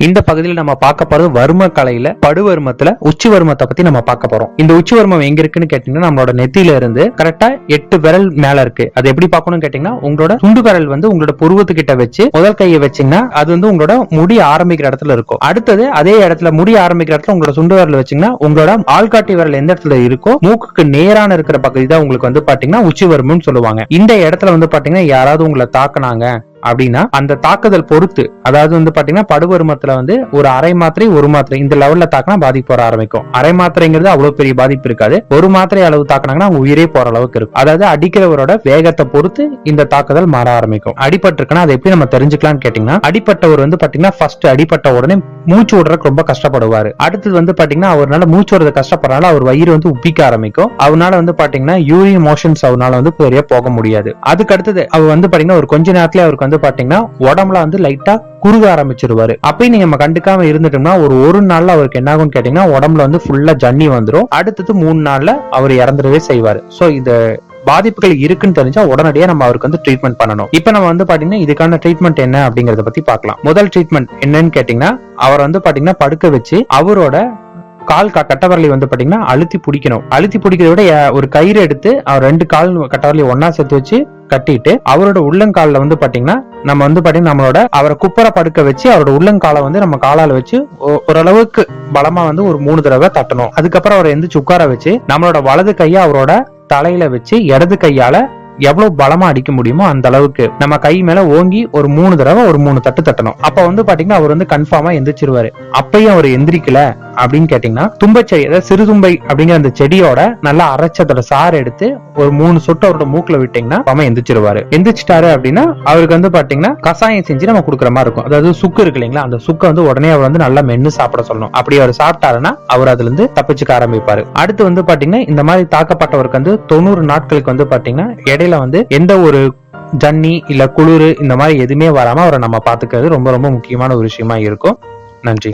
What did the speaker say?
இந்த பகுதியில் நம்ம பார்க்க போறது வர்ம கலையில படுவர்மத்துல உச்சி வர்மத்தை பத்தி நம்ம பார்க்க போறோம். இந்த உச்சி வர்மம் எங்க இருக்குன்னு கேட்டீங்கன்னா நம்மளோட நெத்தியில இருந்து கரெக்டா எட்டு விரல் மேல இருக்கு. அது எப்படி பார்க்கணும்னு கேட்டீங்கன்னா உங்களோட சுண்டு விரல் வந்து உங்களோட புருவத்துக்கிட்ட வச்சு முதல் கையை வச்சீங்கன்னா அது வந்து உங்களோட முடி ஆரம்பிக்கிற இடத்துல இருக்கும். அடுத்தது அதே இடத்துல முடி ஆரம்பிக்கிற இடத்துல உங்களோட சுண்டு விரல் வச்சீங்கன்னா உங்களோட ஆள்காட்டி விரல் எந்த இடத்துல இருக்கோ மூக்குக்கு நேரான இருக்கிற பகுதி தான் உங்களுக்கு வந்து பாத்தீங்கன்னா உச்சி வர்மம்னு சொல்லுவாங்க. இந்த இடத்துல வந்து பாத்தீங்கன்னா யாராவது உங்களை தாக்குனாங்க அப்படின்னா அந்த தாக்குதல் பொறுத்து அதாவது வந்து பாத்தீங்கன்னா படுவருமத்துல வந்து ஒரு அரை மாத்திரை ஒரு மாத்திரை இந்த லெவல்ல தாக்கினா பாதிப்பு வர ஆரம்பிக்கும். அரை மாத்திரைங்கிறது அவ்வளவு பெரிய பாதிப்பு இருக்காது. ஒரு மாத்திரை அளவு தாக்குனாங்கன்னா அவங்க உயிரே போற அளவுக்கு இருக்கும். அதாவது அடிக்கிறவரோட வேகத்தை பொறுத்து இந்த தாக்குதல் மாற ஆரம்பிக்கும். அடிபட்டிருக்குன்னா அதை எப்படி நம்ம தெரிஞ்சுக்கலாம்னு கேட்டீங்கன்னா அடிப்பட்டவர் வந்து பாத்தீங்கன்னா ஃபர்ஸ்ட் அடிப்பட்ட உடனே மூச்சு விடுறதுக்கு ரொம்ப கஷ்டப்படுவாரு. அடுத்தது வந்து பாத்தீங்கன்னா அவரால் மூச்சு விடுறது கஷ்டப்படுறனால அவர் வயிறு வந்து உப்பிக்க ஆரம்பிக்கும். அவனால வந்து பாத்தீங்கன்னா யூரின் மோஷன்ஸ் அவனால வந்து பெரிய போக முடியாது. அதுக்கு அடுத்தது அவர் வந்து பாத்தீங்கன்னா ஒரு கொஞ்ச நேரத்துல அவருக்கு வந்து பாத்தீங்கன்னா உடம்புல வந்து லைட்டா குறுக ஆரம்பிச்சிருவாரு. அப்பயும் நீங்க நம்ம கண்டுக்காம இருந்துட்டோம்னா ஒரு ஒரு நாள்ல அவருக்கு என்ன ஆகும்னு கேட்டீங்கன்னா உடம்புல வந்து ஃபுல்லா ஜன்னி வந்துரும். அடுத்தது மூணு நாள்ல அவர் இறந்துடவே செய்வாரு. சோ இது பாதிப்புகள் இருக்குன்னு தெரிஞ்சா உடனடியா நம்ம அவருக்கு வந்து ட்ரீட்மெண்ட் பண்ணணும். இப்போ நம்ம வந்து பாத்தீங்கன்னா இதுக்கான ட்ரீட்மெண்ட் என்ன அப்படிங்கறத பத்தி பார்க்கலாம். முதல் ட்ரீட்மெண்ட் என்னன்னு கேட்டீங்கன்னா அவர் வந்து பாத்தீங்கன்னா படுக்க வச்சு அவரோட கால் க- கட்டவரலை வந்து பாத்தீங்கன்னா அழுத்தி பிடிக்கணும். அழுத்தி பிடிக்கிறத விட ஒரு கயிறு எடுத்து அவர் ரெண்டு கால் கட்டவரலையும் ஒன்னா சேர்த்து வச்சு கட்டிட்டு அவரோட உள்ளங்காலில் வந்து பாத்தீங்கன்னா நம்ம வந்து பாத்தீங்கன்னா நம்மளோட அவரை குப்பரை படுக்க வச்சு அவரோட உள்ளங்காலை வந்து நம்ம காலால வச்சு ஓரளவுக்கு பலமா வந்து ஒரு மூணு தடவை தட்டணும். அதுக்கப்புறம் அவரை எந்திரிச்சு உட்கார வச்சு நம்மளோட வலது கையை அவரோட தலையில வச்சு இடது கையால எவ்வளவு பலமா அடிக்க முடியுமோ அந்த அளவுக்கு நம்ம கை மேல ஓங்கி ஒரு மூணு தடவை ஒரு மூணு தட்டு தட்டணும். அப்ப வந்து பாத்தீங்கன்னா அவர் வந்து கன்ஃபார்மா எந்திரிச்சிருவாரு. அப்பயும் அவர் எந்திரிக்கல. அப்படின்னு கேட்டீங்கன்னா தும்பச்செடி அதாவது சிறுதும்பை அப்படிங்கிற அந்த செடியோட நல்லா அரைச்சதோட சாறு எடுத்து ஒரு மூணு சொட்டு அவரோட மூக்குல விட்டீங்கன்னா அவன் எந்திரிச்சிருவாரு. எந்திரிச்சிட்டாரு அப்படின்னா அவருக்கு வந்து பாத்தீங்கன்னா கசாயம் செஞ்சு நம்ம கொடுக்குற மாதிரி இருக்கும். அதாவது சுக்கு இருக்கு இல்லைங்களா அந்த சுக்கை வந்து உடனே அவர் வந்து நல்லா மென்னு சாப்பிட சொல்லணும். அப்படி அவர் சாப்பிட்டாருன்னா அவர் அதுல இருந்து தப்பிச்சுக்க ஆரம்பிப்பாரு. அடுத்து வந்து பாத்தீங்கன்னா இந்த மாதிரி தாக்கப்பட்டவருக்கு வந்து தொண்ணூறு நாட்களுக்கு வந்து பாத்தீங்கன்னா இடையில வந்து எந்த ஒரு ஜன்னி இல்ல குளிர் இந்த மாதிரி எதுவுமே வராம அவரை நம்ம பாத்துக்கிறது ரொம்ப ரொம்ப முக்கியமான ஒரு விஷயமா இருக்கும். நன்றி.